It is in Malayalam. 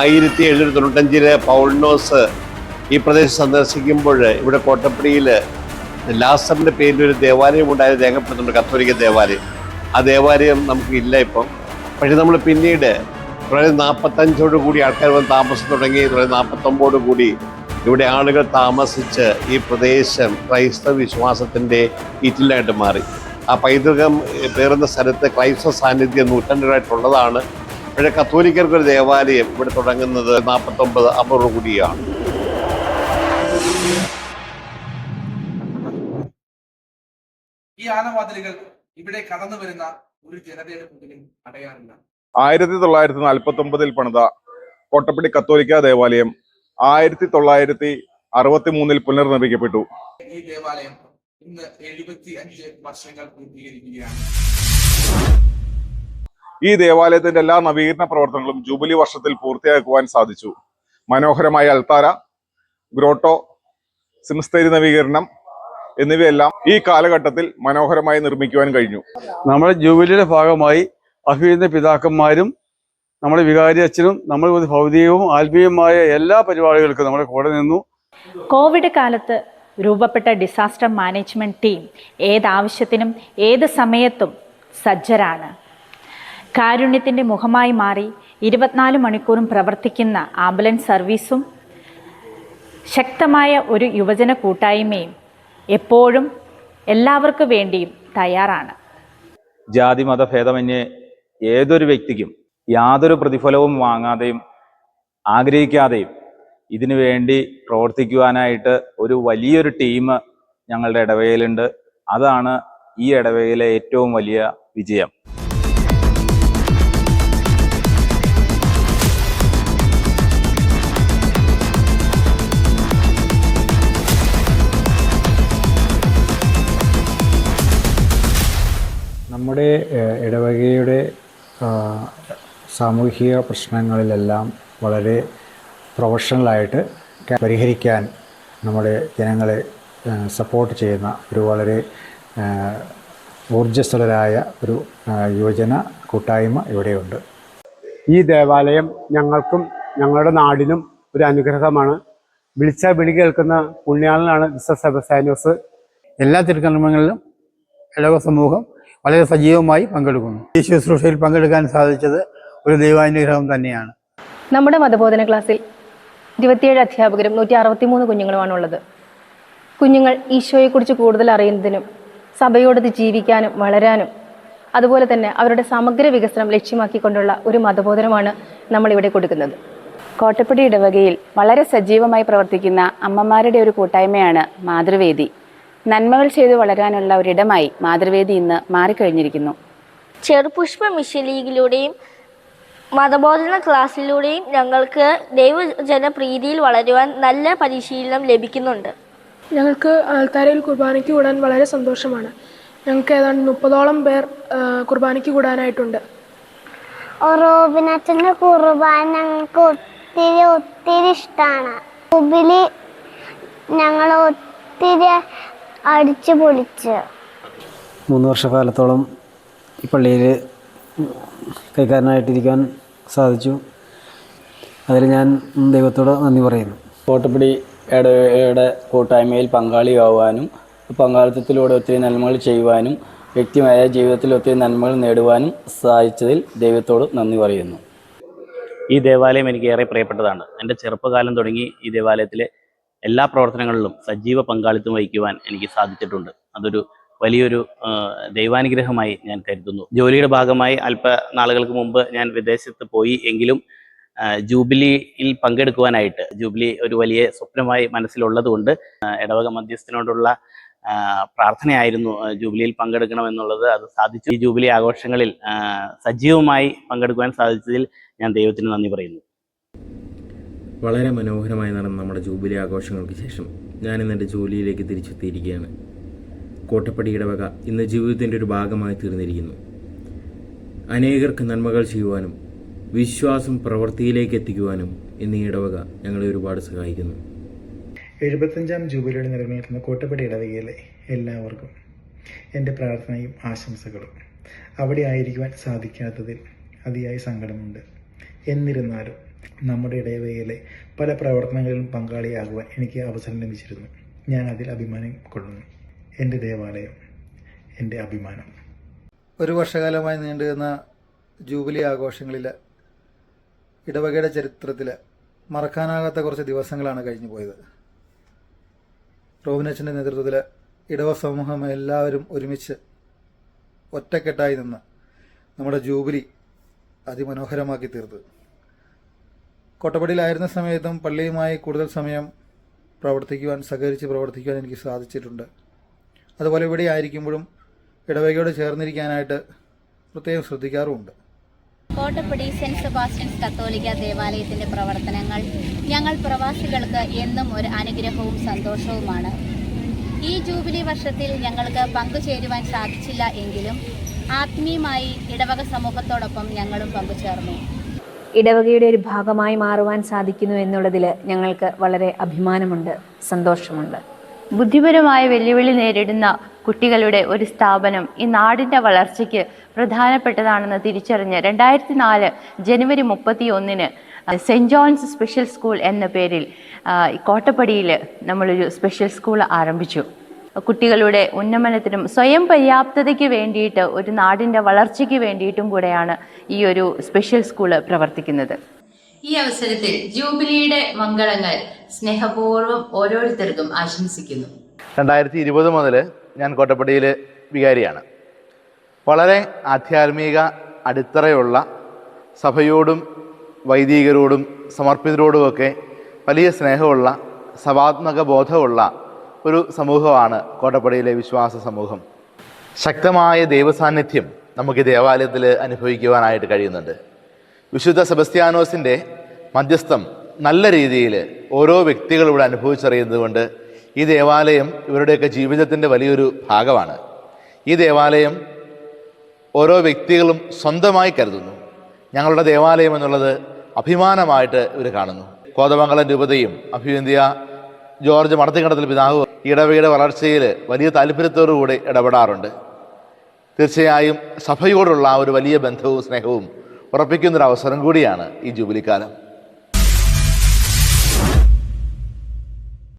ആയിരത്തി എഴുന്നൂറ്റി തൊണ്ണൂറ്റഞ്ചിൽ പൗൾനോസ് ഈ പ്രദേശം സന്ദർശിക്കുമ്പോൾ ഇവിടെ കോട്ടപ്പടിയിൽ ലാസറിന്റെ പേരിൽ ഒരു ദേവാലയം ഉണ്ടായത് രേഖപ്പെടുത്തുന്നുണ്ട് കത്തോലിക്ക ദേവാലയം. ആ ദേവാലയം നമുക്ക് ഇല്ല ഇപ്പം. പക്ഷെ നമ്മൾ പിന്നീട് തൊള്ളായിരത്തി നാൽപ്പത്തഞ്ചോട് കൂടി ആൾക്കാർ വന്ന് താമസം തുടങ്ങി തൊള്ളായിരത്തി നാൽപ്പത്തൊമ്പതോട് കൂടി ഇവിടെ ആളുകൾ താമസിച്ച് ഈ പ്രദേശം ക്രൈസ്തവ വിശ്വാസത്തിന്റെ ഇറ്റിലായിട്ട് മാറി. ആ പൈതൃകം പേറുന്ന സ്ഥലത്ത് ക്രൈസ്തവ സാന്നിധ്യം നൂറ്റാണ്ടുകളായിട്ടുള്ളതാണ്. പക്ഷേ കത്തോലിക്കർക്ക് ഒരു ദേവാലയം ഇവിടെ തുടങ്ങുന്നത് നാൽപ്പത്തൊമ്പത് അമ്പതോട് കൂടിയാണ്. ഈ ആനവാതിലുകൾ ഇവിടെ കടന്നു വരുന്ന ഒരു ജനതയുടെ മുന്നിൽ അടയാറില്ല. ആയിരത്തി തൊള്ളായിരത്തി നാൽപ്പത്തി ഒമ്പതിൽ പണിത കോട്ടപ്പടി കത്തോലിക്ക ദേവാലയം ആയിരത്തി തൊള്ളായിരത്തി അറുപത്തി മൂന്നിൽ പുനർനിർമ്മിക്കപ്പെട്ടു. ഈ ദേവാലയം ഇന്ന് എഴുപത്തി അഞ്ച് വർഷങ്ങൾ പൂർത്തീകരിക്കുകയാണ്. ഈ ദേവാലയത്തിന്റെ എല്ലാ നവീകരണ പ്രവർത്തനങ്ങളും ജൂബിലി വർഷത്തിൽ പൂർത്തിയാക്കുവാൻ സാധിച്ചു. മനോഹരമായ അൽത്താര ഗ്രോട്ടോ സിംസ്തേരി നവീകരണം എന്നിവയെല്ലാം ഈ കാലഘട്ടത്തിൽ മനോഹരമായി നിർമ്മിക്കുവാൻ കഴിഞ്ഞു. നമ്മുടെ ജൂബിലിയുടെ ഭാഗമായി അഭിനന്ദ പിതാക്കന്മാരും നമ്മുടെ വികാരി അച്ഛനും നമ്മൾ ഭൗതികവും ആത്മീയവുമായ എല്ലാ പരിപാടികൾക്കും നമ്മുടെ കൂടെ നിന്നു. കോവിഡ് കാലത്ത് രൂപപ്പെട്ട ഡിസാസ്റ്റർ മാനേജ്മെന്റ് ടീം ഏതാവശ്യത്തിനും ഏത് സമയത്തും സജ്ജരാണ്. കാരുണ്യത്തിന്റെ മുഖമായി മാറി ഇരുപത്തിനാല് മണിക്കൂറും പ്രവർത്തിക്കുന്ന ആംബുലൻസ് സർവീസും ശക്തമായ ഒരു യുവജന കൂട്ടായ്മയും എപ്പോഴും എല്ലാവർക്കും വേണ്ടിയും തയ്യാറാണ്. ജാതി മത ഭേദമന്യേ ഏതൊരു വ്യക്തിക്കും യാതൊരു പ്രതിഫലവും വാങ്ങാതെയും ആഗ്രഹിക്കാതെയും ഇതിനു വേണ്ടി പ്രവർത്തിക്കുവാനായിട്ട് ഒരു വലിയൊരു ടീം ഞങ്ങളുടെ ഇടവകയിലുണ്ട്. അതാണ് ഈ ഇടവകയിലെ ഏറ്റവും വലിയ വിജയം. നമ്മുടെ ഇടവകയുടെ സാമൂഹിക പ്രശ്നങ്ങളിലെല്ലാം വളരെ പ്രൊഫഷണലായിട്ട് പരിഹരിക്കാൻ നമ്മുടെ ജനങ്ങളെ സപ്പോർട്ട് ചെയ്യുന്ന ഒരു വളരെ ഊർജസ്വലരായ ഊർജസ്വലരായ ഒരു യുവജന കൂട്ടായ്മ ഇവിടെയുണ്ട്. ഈ ദേവാലയം ഞങ്ങൾക്കും ഞങ്ങളുടെ നാടിനും ഒരു അനുഗ്രഹമാണ്. വിളിച്ച വിളി കേൾക്കുന്ന പുണ്യാളനാണ് മിസ്റ്റർ സെബസാനോസ് എല്ലാ തിരുക്കർമ്മങ്ങളിലും ഇടവ സമൂഹം വളരെ സജീവമായി പങ്കെടുക്കുന്നു. ഈ ശുശ്രൂഷയിൽ പങ്കെടുക്കാൻ സാധിച്ചത് ഒരു ദൈവാനുഗ്രഹം തന്നെയാണ്. നമ്മുടെ മതബോധന ക്ലാസ്സിൽ ഇരുപത്തിയേഴ് അധ്യാപകരും നൂറ്റി അറുപത്തിമൂന്ന് കുഞ്ഞുങ്ങളുമാണുള്ളത് കുഞ്ഞുങ്ങൾ ഈശോയെക്കുറിച്ച് കൂടുതൽ അറിയുന്നതിനും സഭയോടത് ജീവിക്കാനും വളരാനും അതുപോലെ തന്നെ അവരുടെ സമഗ്ര വികസനം ലക്ഷ്യമാക്കിക്കൊണ്ടുള്ള ഒരു മതബോധനമാണ് നമ്മളിവിടെ കൊടുക്കുന്നത്. കോട്ടപ്പടി ഇടവകയിൽ വളരെ സജീവമായി പ്രവർത്തിക്കുന്ന അമ്മമാരുടെ ഒരു കൂട്ടായ്മയാണ് മാതൃവേദി. നന്മകൾ ചെയ്തു വളരാനുള്ള ഒരിടമായി മാതൃവേദി ഇന്ന് മാറിക്കഴിഞ്ഞിരിക്കുന്നു. ചെറുപുഷ്പ മിഷൻ ലീഗിലൂടെയും മതബോധന ക്ലാസ്സിലൂടെയും ഞങ്ങൾക്ക് ദൈവജനപ്രീതിയിൽ വളരുവാൻ നല്ല പരിശീലനം ലഭിക്കുന്നുണ്ട്. ഞങ്ങൾക്ക് ആൾത്താരയിൽ കുർബാനയ്ക്ക് കൂടാൻ വളരെ സന്തോഷമാണ്. ഞങ്ങൾക്ക് ഏതാണ്ട് മുപ്പതോളം പേർ കുർബാനയ്ക്ക് കൂടാനായിട്ടുണ്ട് റോബിനച്ഛന്റെ കുർബാന ഞങ്ങൾക്ക് ഒത്തിരി ഒത്തിരി ഇഷ്ടമാണ് ഉബിലി ഞങ്ങൾ ഒത്തിരി അടിച്ചു പൊളിച്ച്. മൂന്ന് വർഷക്കാലത്തോളം ഈ പള്ളിയിൽ കൈക്കാരനായിട്ടിരിക്കാൻ സാധിച്ചു. അതിൽ ഞാൻ ദൈവത്തോട് നന്ദി പറയുന്നു. കോട്ടപ്പടി ഇടയുടെ കൂട്ടായ്മയിൽ പങ്കാളിയാവാനും പങ്കാളിത്തത്തിലൂടെ ഒത്തിരി നന്മകൾ ചെയ്യുവാനും വ്യക്തിമായ ജീവിതത്തിൽ ഒത്തിരി നന്മകൾ നേടുവാനും സഹായിച്ചതിൽ ദൈവത്തോട് നന്ദി പറയുന്നു. ഈ ദേവാലയം എനിക്ക് ഏറെ പ്രിയപ്പെട്ടതാണ്. എന്റെ ചെറുപ്പകാലം തുടങ്ങി ഈ ദേവാലയത്തിലെ എല്ലാ പ്രവർത്തനങ്ങളിലും സജീവ പങ്കാളിത്തം വഹിക്കുവാൻ എനിക്ക് സാധിച്ചിട്ടുണ്ട്. അതൊരു വലിയൊരു ദൈവാനുഗ്രഹമായി ഞാൻ കരുതുന്നു. ജോലിയുടെ ഭാഗമായി അല്പ നാളുകൾക്ക് മുമ്പ് ഞാൻ വിദേശത്ത് പോയി എങ്കിലും ജൂബിലിയിൽ പങ്കെടുക്കുവാനായിട്ട് ജൂബിലി ഒരു വലിയ സ്വപ്നമായി മനസ്സിലുള്ളതുകൊണ്ട് ഇടവക മധ്യസ്ഥനോടുള്ള പ്രാർത്ഥനയായിരുന്നു ജൂബിലിയിൽ പങ്കെടുക്കണം എന്നുള്ളത് അത് സാധിച്ചു. ഈ ജൂബിലി ആഘോഷങ്ങളിൽ സജീവമായി പങ്കെടുക്കുവാൻ സാധിച്ചതിൽ ഞാൻ ദൈവത്തിന് നന്ദി പറയുന്നു. വളരെ മനോഹരമായി നടന്ന നമ്മുടെ ജൂബിലി ആഘോഷങ്ങൾക്ക് ശേഷം ഞാൻ ഇന്ന് എന്റെ ജോലിയിലേക്ക് തിരിച്ചെത്തിയിരിക്കുകയാണ്. കോട്ടപ്പടി ഇടവക ഇന്ന് ജീവിതത്തിന്റെ ഒരു ഭാഗമായി തീർന്നിരിക്കുന്നു. അനേകർക്ക് നന്മകൾ ചെയ്യുവാനും വിശ്വാസം പ്രവൃത്തിയിലേക്ക് എത്തിക്കുവാനും ഇന്ന് ഈ ഇടവക ഞങ്ങളെ ഒരുപാട് സഹായിക്കുന്നു. എഴുപത്തഞ്ചാം ജൂബിലിയുടെ നിലനിൽക്കുന്ന കോട്ടപ്പടി ഇടവകയിലെ എല്ലാവർക്കും എന്റെ പ്രാർത്ഥനയും ആശംസകളും. അവിടെ ആയിരിക്കുവാൻ സാധിക്കാത്തതിൽ അതിയായ സങ്കടമുണ്ട്. എന്നിരുന്നാലും നമ്മുടെ ഇടവകയിലെ പല പ്രവർത്തനങ്ങളിലും പങ്കാളിയാകുവാൻ എനിക്ക് അവസരം ലഭിച്ചിരുന്നു. ഞാൻ അതിൽ അഭിമാനം കൊള്ളുന്നു. എന്റെ ദേവാലയം എന്റെ അഭിമാനം. ഒരു വർഷകാലമായി നീണ്ടുനിന്ന ജൂബിലി ആഘോഷങ്ങളിൽ ഇടവകയുടെ ചരിത്രത്തിൽ മറക്കാനാകാത്ത കുറച്ച് ദിവസങ്ങളാണ് കഴിഞ്ഞു പോയത്. റോബിനച്ചന്റെ നേതൃത്വത്തിൽ ഇടവ സമൂഹം എല്ലാവരും ഒരുമിച്ച് ഒറ്റക്കെട്ടായി നിന്ന് നമ്മുടെ ജൂബിലി അതിമനോഹരമാക്കി തീർത്ത്. കോട്ടപ്പടിയിലായിരുന്ന സമയത്തും പള്ളിയുമായി കൂടുതൽ സമയം പ്രവർത്തിക്കുവാൻ സഹകരിച്ച് പ്രവർത്തിക്കുവാൻ എനിക്ക് സാധിച്ചിട്ടുണ്ട്. അതുപോലെ ഇവിടെ ആയിരിക്കുമ്പോഴും ഇടവകയോട് ചേർന്നിരിക്കാനായിട്ട് പ്രത്യേകം ശ്രദ്ധിക്കാറുമുണ്ട്. കോട്ടപ്പടി സെന്റ് സെബാസ്റ്റ്യൻസ് കത്തോലിക്ക ദേവാലയത്തിന്റെ പ്രവർത്തനങ്ങൾ ഞങ്ങൾ പ്രവാസികൾക്ക് എന്നും ഒരു അനുഗ്രഹവും സന്തോഷവുമാണ്. ഈ ജൂബിലി വർഷത്തിൽ ഞങ്ങൾക്ക് പങ്കുചേരുവാൻ സാധിച്ചില്ല എങ്കിലും ആത്മീയമായി ഇടവക സമൂഹത്തോടൊപ്പം ഞങ്ങളും പങ്കുചേർന്നു. ഇടവകയുടെ ഒരു ഭാഗമായി മാറുവാൻ സാധിക്കുന്നു എന്നുള്ളതിൽ ഞങ്ങൾക്ക് വളരെ അഭിമാനമുണ്ട് സന്തോഷമുണ്ട്. ബുദ്ധിപരമായ വെല്ലുവിളി നേരിടുന്ന കുട്ടികളുടെ ഒരു സ്ഥാപനം ഈ നാടിന്റെ വളർച്ചയ്ക്ക് പ്രധാനപ്പെട്ടതാണെന്ന് തിരിച്ചറിഞ്ഞ് രണ്ടായിരത്തി നാല് ജനുവരി മുപ്പത്തി ഒന്നിന് സെന്റ് ജോൺസ് സ്പെഷ്യൽ സ്കൂൾ എന്ന പേരിൽ കോട്ടപ്പടിയിൽ നമ്മളൊരു സ്പെഷ്യൽ സ്കൂൾ ആരംഭിച്ചു. കുട്ടികളുടെ ഉന്നമനത്തിനും സ്വയം പര്യാപ്തതയ്ക്ക് വേണ്ടിയിട്ട് ഒരു നാടിന്റെ വളർച്ചയ്ക്ക് വേണ്ടിയിട്ടും കൂടെയാണ് ഈ ഒരു സ്പെഷ്യൽ സ്കൂൾ പ്രവർത്തിക്കുന്നത്. ഈ അവസരത്തിൽ ജൂബിലിയുടെ മംഗളങ്ങൾ സ്നേഹപൂർവം ഓരോരുത്തർക്കും ആശംസിക്കുന്നു. രണ്ടായിരത്തി ഇരുപത് മുതൽ ഞാൻ കോട്ടപ്പടിയിൽ വികാരിയാണ്. വളരെ ആധ്യാത്മിക അടിത്തറയുള്ള സഭയോടും വൈദികരോടും സമർപ്പിതരോടുമൊക്കെ വലിയ സ്നേഹമുള്ള സഭാത്മക ബോധമുള്ള ഒരു സമൂഹമാണ് കോട്ടപ്പടിയിലെ വിശ്വാസ സമൂഹം. ശക്തമായ ദൈവസാന്നിധ്യം നമുക്ക് ദേവാലയത്തിൽ അനുഭവിക്കുവാനായിട്ട് കഴിയുന്നുണ്ട്. വിശുദ്ധ സെബസ്ത്യാനോസിന്റെ മധ്യസ്ഥം നല്ല രീതിയിൽ ഓരോ വ്യക്തികളും അനുഭവിച്ചറിയുന്നതുകൊണ്ട് അനുഭവിച്ചറിയുന്നത് ഈ ദേവാലയം ഇവരുടെയൊക്കെ ജീവിതത്തിന്റെ വലിയൊരു ഭാഗമാണ്. ഈ ദേവാലയം ഓരോ വ്യക്തികളും സ്വന്തമായി കരുതുന്നു. ഞങ്ങളുടെ ദേവാലയം എന്നുള്ളത് അഭിമാനമായിട്ട് ഇവർ കാണുന്നു. കോതമംഗലം രൂപതയും അഭിവന്ധ്യ ജോർജ് മടത്തിക്കണ്ടത്തിൽ പിതാവ് ഇടവയുടെ വളർച്ചയിൽ വലിയ താല്പര്യത്തോടുകൂടി ഇടപെടാറുണ്ട്. തീർച്ചയായും സഭയോടുള്ള ആ ഒരു വലിയ ബന്ധവും സ്നേഹവും ഉറപ്പിക്കുന്നൊരു അവസരം കൂടിയാണ് ഈ ജൂബിലിക്കാലം.